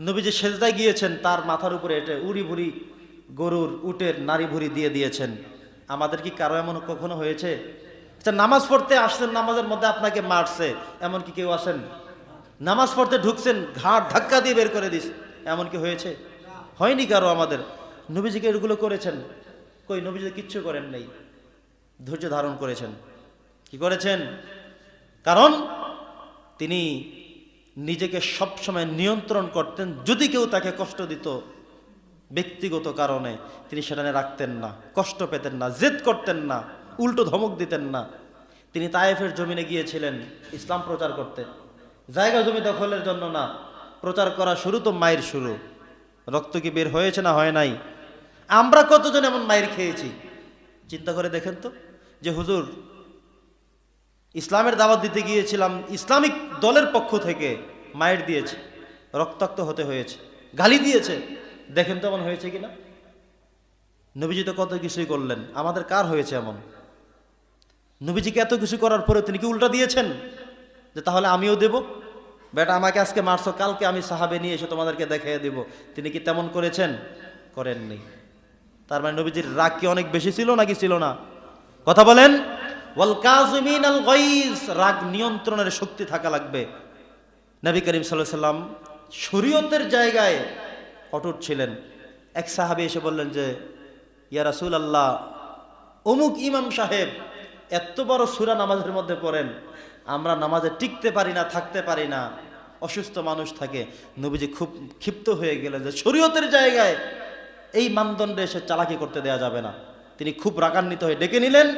নবীজি সেজদায় গিয়েছেন, তার মাথার উপরে এটা উড়ি ভুড়ি গরুর উটের নারী ভুড়ি দিয়ে দিয়েছেন। আমাদের কি কারও এমন কখনো হয়েছে? আচ্ছা নামাজ পড়তে আসছেন, নামাজের মধ্যে আপনাকে মারছে, এমন কি কেউ আসেন নামাজ পড়তে ঢুকছেন ঘাট ধাক্কা দিয়ে বের করে দিস, এমন কি হয়েছে? হয়নি কারও আমাদের। নবীজিকে এগুলো করেছেন। কই, নবীজি কিচ্ছু করেন নেই। ধৈর্য ধারণ করেছেন। কি করেছেন? কারণ তিনি নিজেকে সবসময় নিয়ন্ত্রণ করতেন। যদি কেউ তাকে কষ্ট দিত, ব্যক্তিগত কারণে তিনি সেটা রাখতেন না, কষ্ট পেতেন না, জেদ করতেন না, উল্টো ধমক দিতেন না। তিনি তায়েফের জমিনে গিয়েছিলেন, ইসলাম প্রচার করতে। জায়গা জমি দখলের জন্য না, প্রচার করা শুরু তো মায়ের শুরু। রক্ত কি বের হয়েছে না হয় নাই? আমরা কতজন এমন মায়ের খেয়েছি? চিন্তা করে দেখেন তো, যে হুজুর ইসলামের দাওয়াত দিতে গিয়েছিলাম, ইসলামিক দলের পক্ষ থেকে মায়ের দিয়েছে, রক্তাক্ত হতে হয়েছে, গালি দিয়েছে। দেখেন তো এমন হয়েছে কিনা? নবীজি তো কত কিছুই করলেন, আমাদের কার হয়েছে এমন? নবীজিকে এত কিছু করার পরে তিনি কি উল্টা দিয়েছেন? যে তাহলে আমিও দেব? বেটা, আমাকে আজকে মারছো, কালকে আমি সাহাবে নিয়ে এসে তোমাদেরকে দেখিয়ে দেব। তিনি কি তেমন করেছেন? করেননি। তার মানে নবীজির রাগ কি অনেক বেশি ছিল নাকি ছিল না? কথা বলেন। আল রাগ নিয়ন্ত্রণের শক্তি থাকা লাগবে। নবী করিম সাল্লাম শরীয়তের জায়গায় অটুট ছিলেন। এক সাহাবী এসে বললেন যে, ইয়া রাসূল আল্লাহ অমুক ইমাম সাহেব এত বড় সুরা নামাজের মধ্যে পড়েন, আমরা নামাজে টিকতে পারি না, থাকতে পারি না, অসুস্থ মানুষ থাকে। নবীজি খুব ক্ষিপ্ত হয়ে গেলেন যে, শরীয়তের জায়গায় এই মানদণ্ডে এসে চালাকি করতে দেয়া যাবে না। তিনি খুব রাগান্বিত হয়ে ডেকে নিলেন।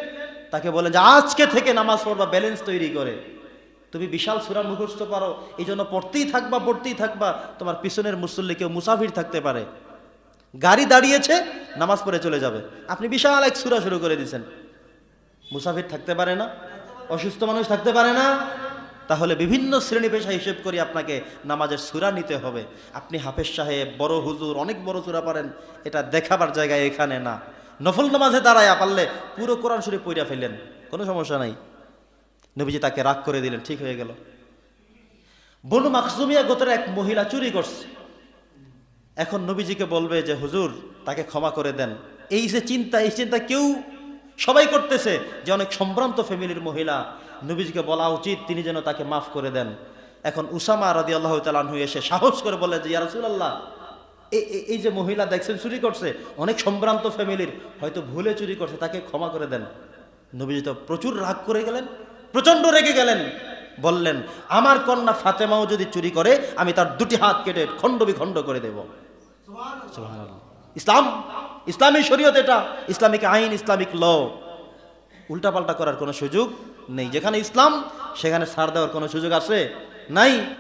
তাকে বলে যে, আজকে থেকে নামাজ পড়বা ব্যালেন্স তৈরি করে। তুমি বিশাল সুরা মুখস্থ পারো, এই জন্য পড়তেই থাকবা পড়তেই থাকবা। তোমার পিছনের মুসল্লি কেউ মুসাফির থাকতে পারে। গাড়ি দাঁড়িয়েছে, নামাজ পড়ে চলে যাবে। আপনি বিশাল এক সুরা শুরু করে দিয়েছেন। মুসাফির থাকতে পারে না, অসুস্থ মানুষ থাকতে পারে না। তাহলে বিভিন্ন শ্রেণি পেশা হিসেব করে আপনাকে নামাজের সুরা নিতে হবে। আপনি হাফেজ সাহেব, বড় হুজুর, অনেক বড় সুরা পারেন। এটা দেখাবার জায়গায় এখানে না। নফল নামাজে দাঁড়ায় পারলে পুরো কোরআন শরীফ পইরা ফেললেন। কোনো সমস্যা নাই। নবীজি তাকে রাগ করে দিলেন, ঠিক হয়ে গেল। বনু মাকসুমিয়া গোত্রের এক মহিলা চুরি করছে। এখন নবীজিকে বলবে যে, হুজুর, তাকে ক্ষমা করে দেন। এই যে চিন্তা, এই চিন্তা কেউ সবাই করতেছে যে, অনেক সম্ভ্রান্ত ফ্যামিলির মহিলা। নবীজিকে বলা উচিত, তিনি যেন তাকে মাফ করে দেন। এখন উসামা রাদি আল্লাহ তালানহু এসে সাহস করে বলে যে ইয়ারসুল্লাহ এই যে মহিলা দেখছেন, চুরি করছে। অনেক সম্ভ্রান্ত ফ্যামিলির। হয়তো ভুলে চুরি করছে, তাকে ক্ষমা করে দেন। নবীজি তো প্রচুর রাগ করে গেলেন, প্রচণ্ড রেগে গেলেন। বললেন, আমার কন্যা ফাতেমাও যদি চুরি করে, আমি তার দুটি হাত কেটে খণ্ড বিখণ্ড করে দেব। ইসলাম, ইসলামী শরীয়ত এটা, ইসলামিক আইন, ইসলামিক ল। উল্টাপাল্টা করার কোনো সুযোগ নেই। যেখানে ইসলাম, সেখানে সার দেওয়ার কোনো সুযোগ আছে নাই।